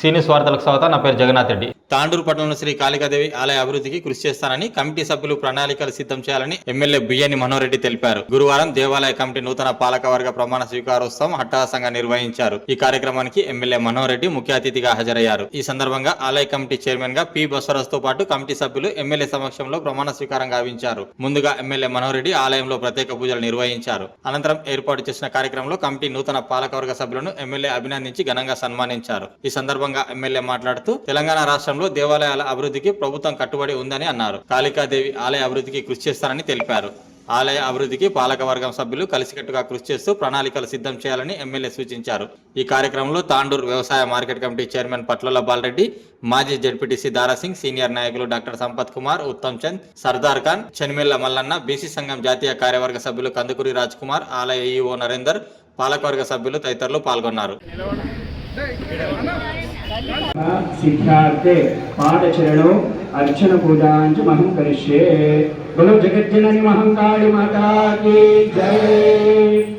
సీనియస్ వార్తలకు స్వాగతం నా పేరు జగన్నాథ్ రెడ్డి. తాండూరు పట్టణంలో శ్రీ కాళికాదేవి ఆలయ అభివృద్ధికి కృషి చేస్తానని కమిటీ సభ్యులు ప్రణాళికలు సిద్ధం చేయాలని ఎమ్మెల్యే బియ్యని మనోహర్ రెడ్డి తెలిపారు. గురువారం దేవాలయ కమిటీ నూతన పాలకవర్గ ప్రమాణ స్వీకారోత్సవం హట్టాసంగా నిర్వహించారు. ఈ కార్యక్రమానికి ఎమ్మెల్యే మనోహర్ రెడ్డి ముఖ్య అతిథిగా హాజరయ్యారు. ఈ సందర్భంగా ఆలయ కమిటీ చైర్మన్గా పి బసవరాజ్తో పాటు కమిటీ సభ్యులు ఎమ్మెల్యే సమక్షంలో ప్రమాణ స్వీకారం గావించారు. ముందుగా ఎమ్మెల్యే మనోహర్ రెడ్డి ఆలయంలో ప్రత్యేక పూజలు నిర్వహించారు. అనంతరం ఏర్పాటు చేసిన కార్యక్రమంలో కమిటీ నూతన పాలకవర్గ సభ్యులను ఎమ్మెల్యే అభినందించి ఘనంగా సన్మానించారు. ఈ సందర్భంగా ఎమ్మెల్యే మాట్లాడుతూ తెలంగాణ రాష్ట్రంలో దేవాలయాల అభివృద్ధికి ప్రభుత్వం కట్టుబడి ఉందని అన్నారు. కాళికాదేవి ఆలయ అభివృద్ధికి కృషి చేస్తారని తెలిపారు. ఆలయ అభివృద్ధికి పాలకవర్గం సభ్యులు కలిసికట్టుగా కృషి చేస్తూ ప్రణాళికలు సిద్ధం చేయాలని ఎమ్మెల్యే సూచించారు. ఈ కార్యక్రమంలో తాండూరు వ్యవసాయ market committee chairman Patlolla Balreddy మాజీ జడ్పీటీసీ దారాసింగ్ సీనియర్ నాయకులు డాక్టర్ సంపత్ కుమార్ ఉత్తమ్ చంద్ సర్దార్ ఖాన్ చెన్మిల్ల మల్లన్న బీసీ సంఘం జాతీయ కార్యవర్గ సభ్యులు కందుకూరి రాజ్ కుమార్ ఆలయ ఈఓ నరేందర్ పాలకవర్గ సభ్యులు తదితరులు పాల్గొన్నారు. सिद्धार्थे पादचरणौ अर्चन पूजाञ्च महं करिष्ये बोलो जगज्जननी महङ्काळी माता की जय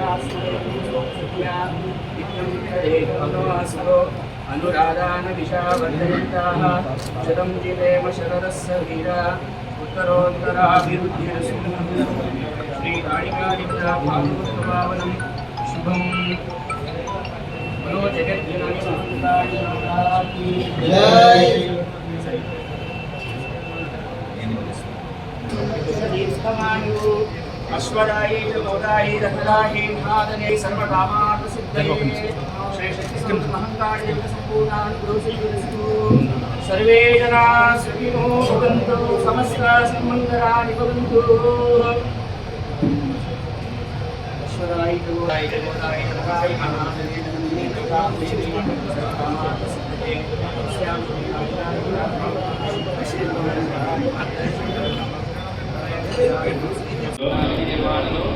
उत्तरास्मो अनुराधानदिशावर्धयन्ताः शतं जिवेम शरदस्य वीरा उत्तरोत्तराभिवृद्धिरस्तु श्रीकालिकादिवदाभावनं शुभं मनो అశ్వదాయి లోదాయి రత్నదాయి నాదనే సర్వకామార్థ సిద్ధయే శ్రేష్ఠం మహంకాళి సంపూర్ణాన్ గురుసిద్ధు సర్వే జనా సుఖినో భవంతు సమస్త సన్మంగళాని భవంతు అశ్వదాయి లోదాయి రత్నదాయి రత్నదాయి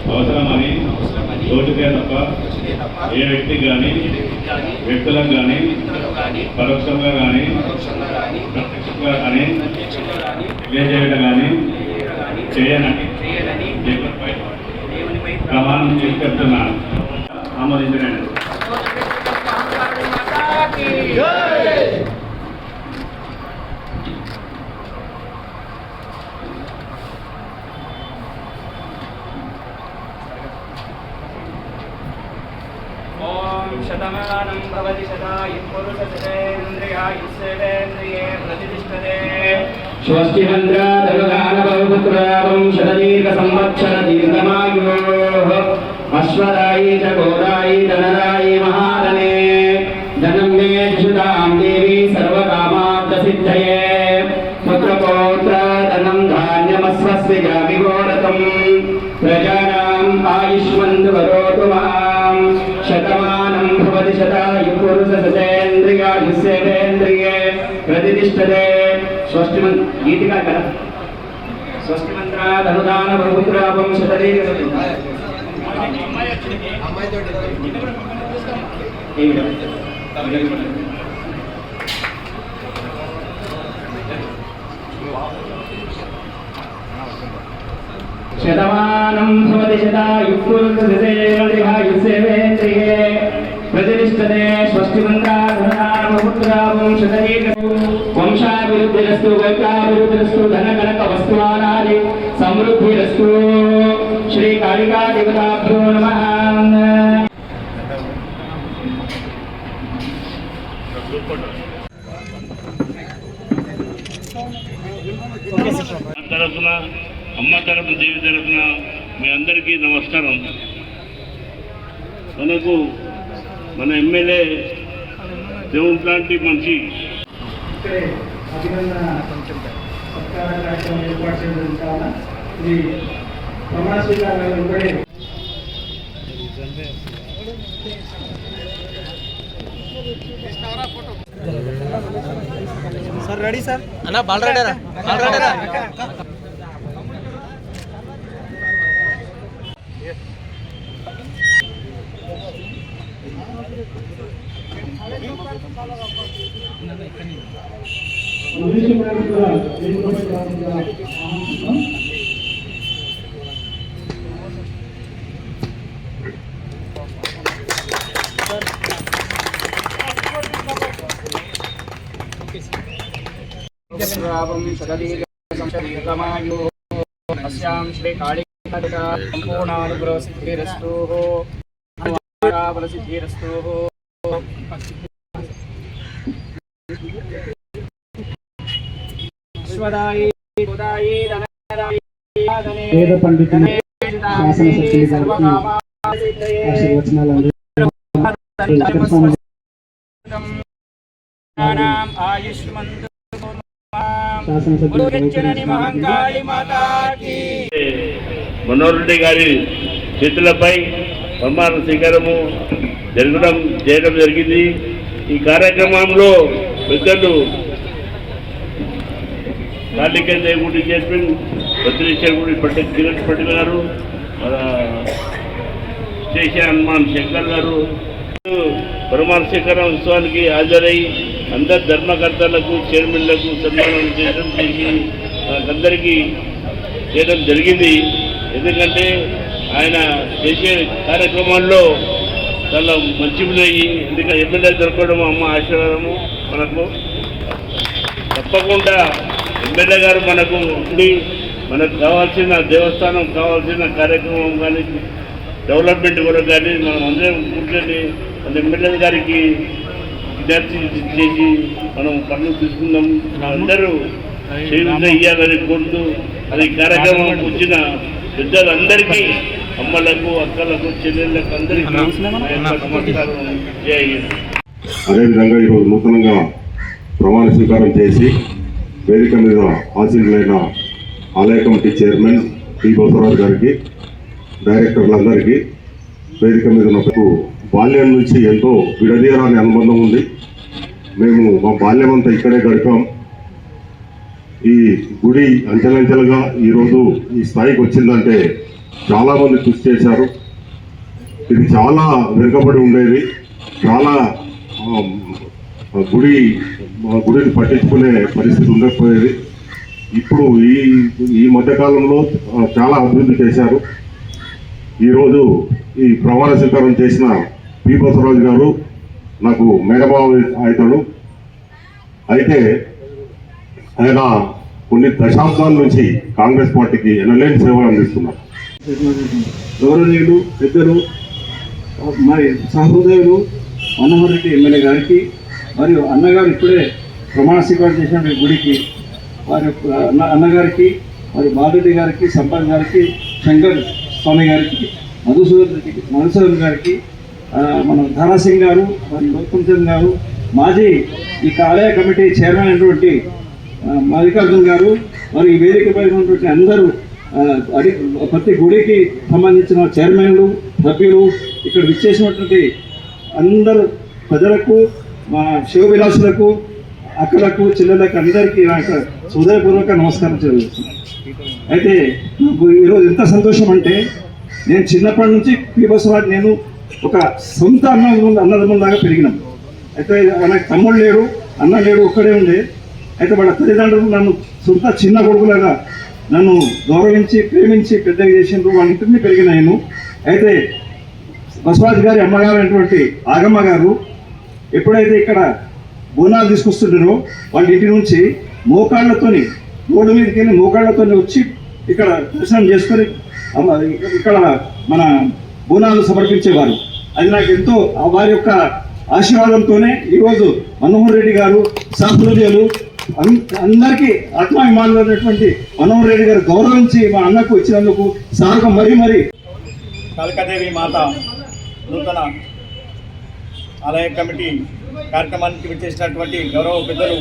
అవసరమని తోటితే తప్ప ఏ వ్యక్తి కానీ వ్యక్తులకు కానీ పరోక్షంగా కానీ ప్రత్యక్షంగా కానీ తెలియజేయడం కానీ చేయనని దేవునిపై ప్రమాణం చేసి చెప్తున్నాను. ఆమోదించండి स्वस्तिमन्द्रादनुदानबहुपुत्रावं शतदीर्घसंवत्सरदीर्घमायुः अश्वदायी च गोदायी धनदायी महादने धनं मे क्षुतां देवी सर्वकामार्थसिद्धये पुत्रपौत्र धनं धान्यमस्वस्य जामिगोरतम् प्रजानाम् आयुष्मन्तु करोतु माम् शतमानं भवति शतायुः पुरुषशतेन्द्रियायुष्येवेन्द्रिये प्रतिष्ठते స్వస్తిమన్ గీతికా కదా స్వస్తిమంత్రా ధనుదాన బహుపుత్రాపం శతదే శతమానం భవతి శతాయుక్తుర్సేవేంద్రియ ప్రజనిష్టతే స్వస్తి వంశాభివృద్ధిరస్తు వస్తువానాది సమృద్ధిరస్తు. శ్రీ కాళికా దేవతాభ్యో తరఫున అమ్మ తరఫున దేవి తరఫున మీ అందరికీ నమస్కారం. మనకు మన ఎమ్మెల్యే దేవుని లాంటి మనిషి ఇక్కడే అభినందన సత్కార కార్యక్రమం ఏర్పాటు చేయడం కావున ఇది ప్రమాణ స్వీకారాలు ఇక్కడే రావం సదీర్ఘ సంశరీరమాయో అస్యాం శ్రీ కాళికా సంపూర్ణానుగ్రహ సిద్ధిరస్తు సిద్ధిరస్తు విశ్వదాయి ఉదాయి వేద పండితులు శాసన సభ్యులు గారికి ఆశీర్వచనాలు గారి చేతులపై ప్రమాణ స్వీకారము జరగడం చేయడం జరిగింది. ఈ కార్యక్రమంలో పెద్దలు కార్లికే దేవుడి చైర్మన్ భద్రేశ్వర గుడి పట్టే కిరణ్ పటేల్ గారు మన స్టేషన్ హనుమాన్ శంకర్ గారు ప్రమాణ స్వీకారం ఉత్సవానికి హాజరై అందరు ధర్మకర్తలకు చైర్మన్లకు సన్మానం చేయడం చేసి అందరికీ చేయడం జరిగింది. ఎందుకంటే ఆయన చేసే కార్యక్రమాల్లో చాలా మంచి ఉన్నాయి ఎందుకంటే ఎమ్మెల్యే దొరకడం అమ్మ ఆశీర్వాదము మనకు. తప్పకుండా ఎమ్మెల్యే గారు మనకు ఉండి మనకు కావాల్సిన దేవస్థానం కావాల్సిన కార్యక్రమం కానీ డెవలప్మెంట్ కూడా కానీ మనం అందరం కూర్చొని మన ఎమ్మెల్యే గారికి విద్యార్థి చేసి మనం పనులు తీసుకుందాం అందరూ చేయూత ఇయ్యాలని కోరుతూ అది కార్యక్రమం వచ్చిన పెద్దలందరికీ అమ్మలకు అక్కలకు చెల్లెళ్ళకు అందరికీ. అదేవిధంగా ఈరోజు నూతనంగా ప్రమాణ స్వీకారం చేసి వేదిక మీద ఆశీనులైన ఆలయ కమిటీ చైర్మన్ టి బసవరాజు గారికి డైరెక్టర్లందరికీ వేదిక మీద నాకు బాల్యం నుంచి ఎంతో విడదీయరాని అనుబంధం ఉంది. మేము మా బాల్యం అంతా ఇక్కడే గడిపాం. ఈ గుడి అంచెలంచెలుగా ఈరోజు ఈ స్థాయికి వచ్చిందంటే చాలామంది కృషి చేశారు. ఇది చాలా వెనుకబడి ఉండేది. చాలా గుడి మా గుడిని పట్టించుకునే పరిస్థితి ఉండకపోయేది. ఇప్పుడు ఈ ఈ మధ్యకాలంలో చాలా అభివృద్ధి చేశారు. ఈరోజు ఈ ప్రమాణ స్వీకారం చేసిన పి బసవరాజు గారు నాకు మేనబావ అవుతాడు అయితే ఆయన కొన్ని దశాబ్దాల నుంచి కాంగ్రెస్ పార్టీకి ఎనలేని సేవలు అందిస్తున్నారు. గౌరవనీయులు పెద్దలు మరి సహృదయులు మనోహర్ రెడ్డి ఎమ్మెల్యే గారికి మరియు అన్నగారు ఇప్పుడే ప్రమాణ స్వీకారం చేసిన ఈ గుడికి వారి యొక్క అన్న అన్నగారికి మరి మాధుడి గారికి సంపత్ గారికి శంకర్ స్వామి గారికి మధుసూదన్ రెడ్డి మధుసూదన్ గారికి మన ధారాసింగ్ గారు మరి గౌతమ్ చంద్ గారు మాజీ ఈ ఆలయ కమిటీ చైర్మన్ అయినటువంటి మల్లికార్జున్ గారు మరి ఈ వేదికపై ఉన్నటువంటి అందరూ అడి ప్రతి గుడికి సంబంధించిన చైర్మన్లు సభ్యులు ఇక్కడ విచ్చేసినటువంటి అందరు ప్రజలకు మా శివవిలాసులకు అక్కలకు చెల్లెలకు అందరికీ నా యొక్క హృదయపూర్వక నమస్కారం తెలియజేస్తున్నాను అయితే నాకు ఈరోజు ఎంత సంతోషం అంటే నేను చిన్నప్పటి నుంచి పి బసవరాజు నేను ఒక సొంత అన్న అన్నదమ్ములాగా పెరిగినాం. అయితే నాకు తమ్ముడు లేడు అన్న లేడు ఒక్కడే ఉండే. అయితే వాళ్ళ తల్లిదండ్రులు నన్ను సొంత చిన్న కొడుకులాగా నన్ను గౌరవించి ప్రేమించి పెద్దగా చేసిండ్రు. వాళ్ళ ఇంటిని పెరిగిన నేను. అయితే బసవరాజు గారి అమ్మగారు అయినటువంటి ఆగమ్మ గారు ఎప్పుడైతే ఇక్కడ బోనాలు తీసుకొస్తుంటారో వాళ్ళ ఇంటి నుంచి మోకాళ్ళతోని రోడ్డు మీదకి వెళ్ళి మోకాళ్ళతోని వచ్చి ఇక్కడ దర్శనం చేసుకొని ఇక్కడ మన బోనాలు సమర్పించేవారు. అది నాకు ఎంతో ఆ వారి యొక్క ఆశీర్వాదంతోనే ఈరోజు మనోహర్ రెడ్డి గారు శాస్త్రోదయులు అందరికీ ఆత్మాభిమానులు అనేటువంటి మనోహర్ రెడ్డి గారు గౌరవించి మా అన్నకు ఇచ్చినందుకు సార్కు మరీ మరీ కలకదేవి మాత నూతన ఆలయ కమిటీ కార్యక్రమానికి విచ్చేసినటువంటి గౌరవ పెద్దలు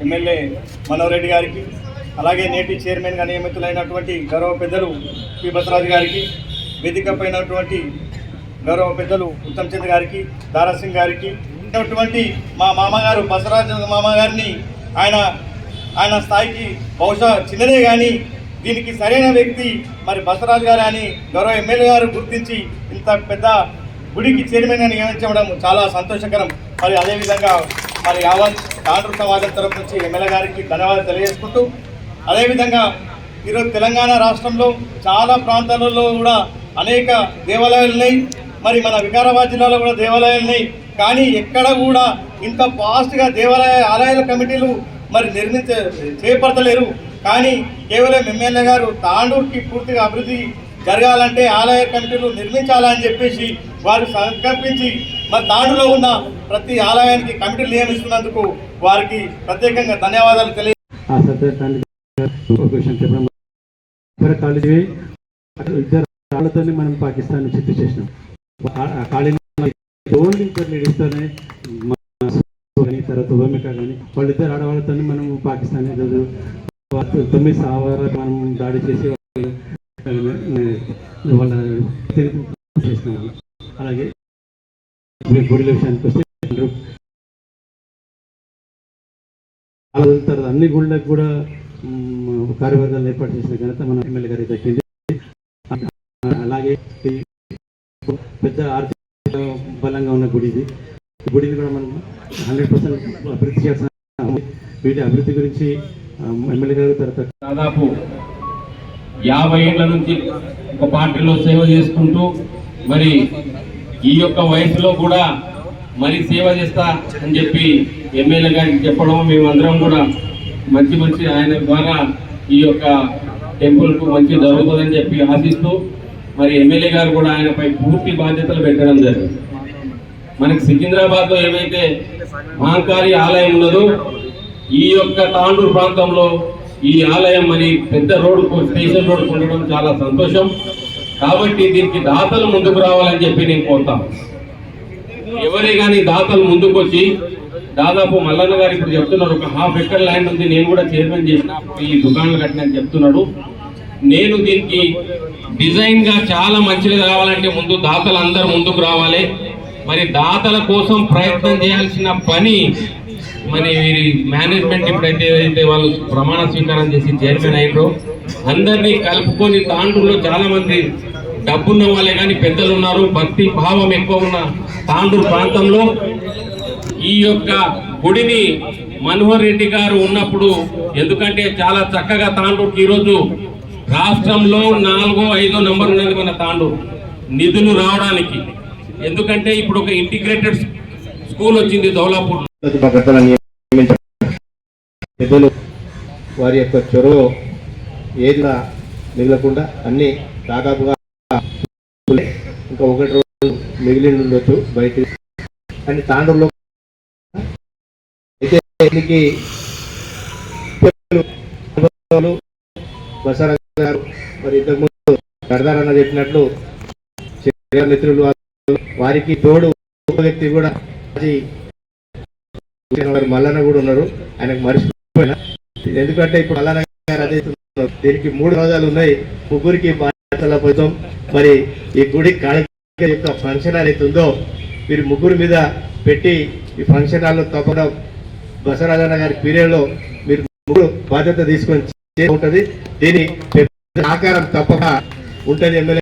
ఎమ్మెల్యే మనోహర్ గారికి అలాగే నేటి చైర్మన్గా నియమితులైనటువంటి గౌరవ పెద్దలు పి. బసరాజు గారికి వేదిక గౌరవ పెద్దలు ఉత్తమ్ చంద్ర గారికి దారాసింగ్ గారికి ఉన్నటువంటి మా మామగారు బసరాజు మామగారిని ఆయన ఆయన స్థాయికి బహుశా చిన్నదే కానీ దీనికి సరైన వ్యక్తి మరి బసరాజు గారు అని గౌరవ ఎమ్మెల్యే గారు గుర్తించి ఇంత పెద్ద గుడికి చైర్మన్గా నియమించడం చాలా సంతోషకరం. మరి అదేవిధంగా మరి యావత్ తాండ్రు సమాజం తరపు నుంచి ఎమ్మెల్యే గారికి ధన్యవాదాలు తెలియజేసుకుంటూ అదేవిధంగా ఈరోజు తెలంగాణ రాష్ట్రంలో చాలా ప్రాంతాలలో కూడా అనేక దేవాలయాలు ఉన్నాయి. మరి మన వికారాబాద్ జిల్లాలో కూడా దేవాలయాలు ఉన్నాయి. కానీ ఎక్కడ కూడా ఇంత ఫాస్ట్గా దేవాలయ ఆలయాల కమిటీలు మరి నిర్మించ చేపడతలేరు. కానీ కేవలం ఎమ్మెల్యే గారు తాండూరుకి పూర్తిగా అభివృద్ధి జరగాలంటే ఆలయ కమిటీలు నిర్మించాలని చెప్పేసి వారు సంకల్పించి మరి తాండూరులో ఉన్న ప్రతి ఆలయానికి కమిటీలు నియమిస్తున్నందుకు వారికి ప్రత్యేకంగా ధన్యవాదాలు తెలియ ఆ ఇద్దరు మనం పాకిస్తాన్ చిత్తు చేసినాం ఓన్లీ ఇద్దరు లేడీస్తోనే తర్వాత భూమిక కానీ వాళ్ళిద్దరు ఆడవాళ్ళతోనే మనం పాకిస్తాన్ తొమ్మిది సావారు మనం దాడి చేసి వాళ్ళ చేసిన అలాగే మీరు గుడిల విషయానికి వస్తే అలా తర్వాత అన్ని గుళ్ళకు కూడా కార్యవర్గాలు ఏర్పాటు చేసిన ఘనత మన ఎమ్మెల్యే గారికి దక్కింది. అలాగే పెద్ద ఆర్థిక బలంగా ఉన్న గుడి ఇది. గుడిని కూడా మనం హండ్రెడ్ పర్సెంట్ అభివృద్ధి చేయాల్సిన వీటి అభివృద్ధి గురించి ఎమ్మెల్యే గారు తర్వాత దాదాపు యాభై ఏళ్ళ నుంచి ఒక పార్టీలో సేవ చేసుకుంటూ మరి ఈ యొక్క వయసులో కూడా మరి సేవ చేస్తా అని చెప్పి ఎమ్మెల్యే గారికి చెప్పడం మేమందరం కూడా మంచి మంచి ఆయన ద్వారా ఈ యొక్క టెంపుల్కు మంచి జరుగుతుందని చెప్పి ఆశిస్తూ మరి ఎమ్మెల్యే గారు కూడా ఆయనపై పూర్తి బాధ్యతలు పెట్టడం జరిగింది. మనకి సికింద్రాబాద్లో ఏమైతే మహంకాళి ఆలయం ఉన్నదో ఈ యొక్క తాండూరు ప్రాంతంలో ఈ ఆలయం మరి పెద్ద రోడ్డు స్టేషన్ రోడ్డు ఉండడం చాలా సంతోషం. కాబట్టి దీనికి దాతలు ముందుకు రావాలని చెప్పి నేను కోరుతాను ఎవరే కానీ దాతలు ముందుకు వచ్చి దాదాపు మల్లన్న గారు ఇప్పుడు చెప్తున్నారు ఒక హాఫ్ ఎకర్ ల్యాండ్ ఉంది నేను కూడా చైర్మన్ చేసిన ఈ దుకాణాలు కట్టిన చెప్తున్నాడు. నేను దీనికి డిజైన్గా చాలా మంచిగా రావాలంటే ముందు దాతలు అందరూ ముందుకు రావాలి. మరి దాతల కోసం ప్రయత్నం చేయాల్సిన పని మరి వీరి మేనేజ్మెంట్ ఇప్పుడైతే ఏదైతే వాళ్ళు ప్రమాణ స్వీకారం చేసి చైర్మన్ అయినరో అందరినీ కలుపుకొని తాండూరులో చాలా మంది డబ్బున్న వాళ్ళే కానీ పెద్దలు ఉన్నారు భక్తి భావం ఎక్కువ ఉన్న తాండూరు ప్రాంతంలో. ఈ యొక్క గుడిని మనోహర్ రెడ్డి గారు ఉన్నప్పుడు ఎందుకంటే చాలా చక్కగా తాండూరుకి ఈరోజు రాష్ట్రంలో నాలుగో ఐదో నంబర్ ఉన్నది మన తాండూరు నిధులు రావడానికి. ఎందుకంటే ఇప్పుడు ఒక ఇంటిగ్రేటెడ్ స్కూల్ వచ్చింది దౌలాపూర్. పెద్దలు వారి యొక్క చొరవ ఏది కూడా మిగలకుండా అన్ని దాదాపుగా ఇంకా ఒకటి రోజు మిగిలి ఉండొచ్చు బయట కానీ తాండూరులో అయితే దీనికి పెద్దలు గారు మరి ఇంతకుముందు గడదారన్న చెప్పినట్లు మిత్రులు వారికి తోడు వ్యక్తి కూడా మల్లన్న కూడా ఉన్నారు. ఆయనకు మర్చిపోయినా. ఎందుకంటే ఇప్పుడు మల్లన్న గారు అదే దీనికి మూడు రోజాలు ఉన్నాయి. ముగ్గురికి బాధ్యతల ప్రభుత్వం మరి ఈ గుడి కాళిక యొక్క ఫంక్షన్ హాల్ అయితే ఉందో మీరు ముగ్గురు మీద పెట్టి ఈ ఫంక్షన్ హాల్లో తప్పడం బసరాజన్న గారి పీరియడ్లో మీరు ముగ్గురు బాధ్యత తీసుకొని ఉంటుంది. దీని ఆకారం తప్పక ఉంటుంది ఎమ్మెల్యే.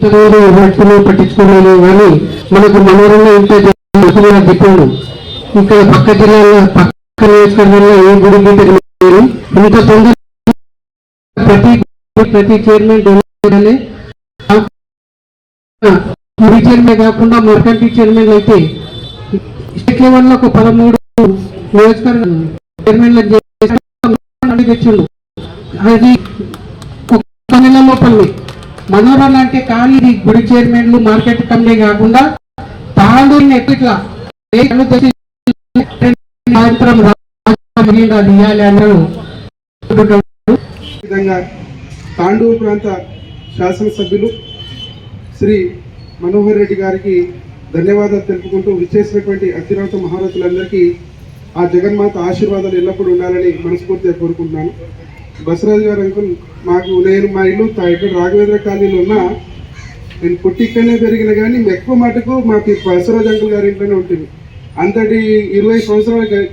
పట్టుకుని పట్టించుకోలేదు కానీ మనకు మనోరంగా ఇంత చెప్పాడు ఇక్కడ పక్క జిల్లాలో పక్క నియోజకవర్గంలో ఏ గుడి ఇంత తొందర ప్రతి ప్రతి చైర్మన్ చేయాలి ముడి చైర్మన్ కాకుండా మరకంటి చైర్మన్ అయితే స్టేట్ లెవెల్లో ఒక పదమూడు నియోజకవర్గ చైర్మన్లు తెచ్చిండు. అది ఒక్క నెల లోపలనే. మనోరణ అంటే కానీ ఇది గుడి చైర్మన్లు మార్కెట్ కమిటీ కాకుండా తాళూరిని ఎట్లా సాయంత్రం రాజకీయ అన్నారు తాండూరు ప్రాంత శాసనసభ్యులు శ్రీ మనోహర్ రెడ్డి గారికి ధన్యవాదాలు తెలుపుకుంటూ విచ్చేసినటువంటి అత్యున్నత మహారథులందరికీ ఆ జగన్మాత ఆశీర్వాదాలు ఎల్లప్పుడూ ఉండాలని మనస్ఫూర్తిగా కోరుకుంటున్నాను. బసరాజు గారు అంకుల్ మాకు నేను మా ఇల్లు తా- ఇక్కడ రాఘవేంద్ర కాలనీలో ఉన్న నేను పుట్టి ఇక్కడనే పెరిగిన కానీ ఎక్కువ మటుకు మాకు బసరాజు అంకుల్ గారి ఇంట్లోనే ఉంటుంది. అంతటి ఇరవై సంవత్సరాల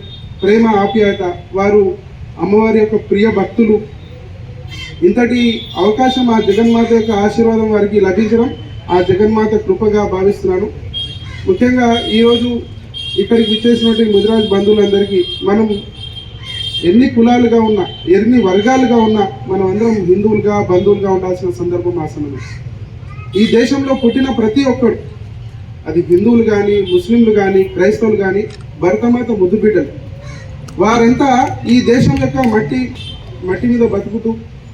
ప్రేమ ఆప్యాయత వారు అమ్మవారి యొక్క ప్రియ భక్తులు ఇంతటి అవకాశం ఆ జగన్మాత యొక్క ఆశీర్వాదం వారికి లభించడం ఆ జగన్మాత కృపగా భావిస్తున్నాను. ముఖ్యంగా ఈరోజు ఇక్కడికి విచ్చేసినటువంటి ముదిరాజ్ బంధువులందరికీ మనం ఎన్ని కులాలుగా ఉన్నా ఎన్ని వర్గాలుగా ఉన్నా మనం అందరం హిందువులుగా బంధువులుగా ఉండాల్సిన సందర్భం ఆసనం ఈ దేశంలో పుట్టిన ప్రతి ఒక్కడు అది హిందువులు కానీ ముస్లింలు కానీ క్రైస్తవులు కానీ భరతమాత ముద్దుబిడ్డలు వారంతా ఈ దేశం యొక్క మట్టి మట్టి మీద బతుకుతూ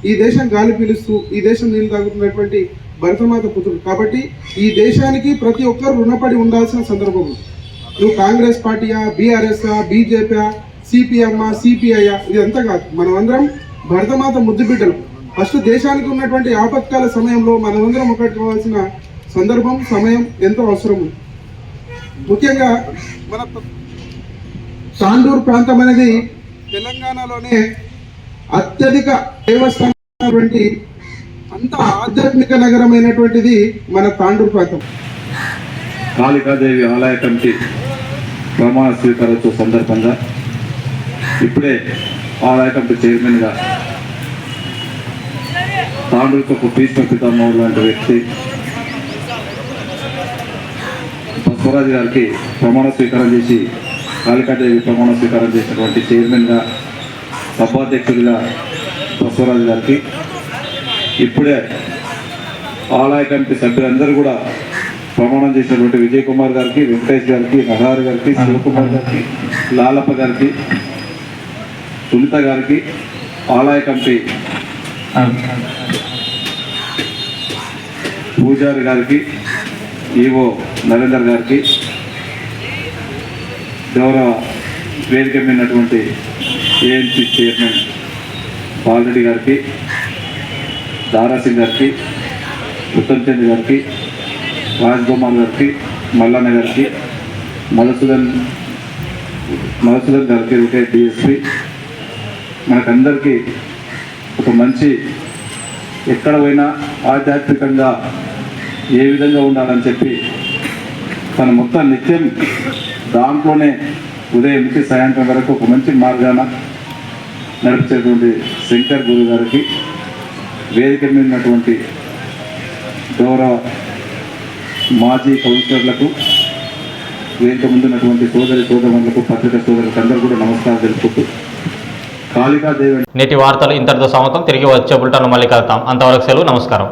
ఈ దేశం గాలి పీలుస్తూ ఈ దేశం నీళ్ళు తాగుతున్నటువంటి భరతమాత పుత్రుడు. కాబట్టి ఈ దేశానికి ప్రతి ఒక్కరు రుణపడి ఉండాల్సిన సందర్భం నువ్వు కాంగ్రెస్ పార్టీయా బీఆర్ఎస్ బీజేపీ సిపిఎం సిపిఐ ఇదంతా కాదు. మనమందరం భరతమాత ముద్దు బిడ్డలు ఫస్ట్ దేశానికి ఉన్నటువంటి ఆపత్కాల సమయంలో మనమందరం ఒకటి కావాల్సిన సందర్భం సమయం ఎంతో అవసరం ముఖ్యంగా మన తాండూరు ప్రాంతం అనేది తెలంగాణలోనే అత్యధిక దేవస్థానం దేవస్థానటువంటి అంత ఆధ్యాత్మిక నగరమైనటువంటిది మన తాండూరు ప్రాంతం. కాళికాదేవి ఆలయ కమిటీ ప్రమాణ స్వీకారోత్సవ సందర్భంగా ఇప్పుడే ఆలయ కమిటీ చైర్మన్గా తాండూరుకు ఒక భీష్మ పితామహుడు లాంటి వ్యక్తి బసవరాజు గారికి ప్రమాణ స్వీకారం చేసి కాళికాదేవి ప్రమాణ స్వీకారం చేసినటువంటి చైర్మన్గా సభాధ్యక్షుడిగా బసవరాజు గారికి. ఇప్పుడే ఆలయ కమిటీ సభ్యులందరూ కూడా ప్రమాణం చేసినటువంటి విజయ్ కుమార్ గారికి వెంకటేష్ గారికి నరహారి గారికి శివకుమార్ గారికి లాలప్ప గారికి సునీత గారికి ఆలయ కమిటీ పూజారి గారికి ఈవో నరేందర్ గారికి గౌరవ వేదిక మీద ఏఎన్సీ చైర్మన్ పాల్రెడ్డి గారికి దారాసింగ్ గారికి ఉత్తమ్ చంద్ గారికి రాజ్గోమాల్ గారికి మల్లన్న గారికి మధుసూదన్ మధుసూదన్ గారికి రిటైర్డ్ డిఎస్పి. మనకందరికీ ఒక మంచి ఎక్కడ పోయినా ఆధ్యాత్మికంగా ఏ విధంగా ఉండాలని చెప్పి తన మొత్తం నిత్యం దాంట్లోనే ఉదయం నుంచి సాయంత్రం వరకు ఒక మంచి మార్గాన నడిపించేటువంటి శంకర్ గురు గారికి వేదిక మీద ఉన్నటువంటి గౌరవ మాజీ కౌన్సిలర్లకు వేదిక ముందున్నటువంటి సోదరి సోదరులకు పత్రిక సోదరులకు అందరూ కూడా నమస్కారం తెలుపుకుంటూ కాళికాదేవి నేటి వార్తలు ఇంతటితో సమతం తిరిగి వచ్చే బుల్టాను మళ్ళీ కలుతాం అంతవరకు సెలవు. నమస్కారం.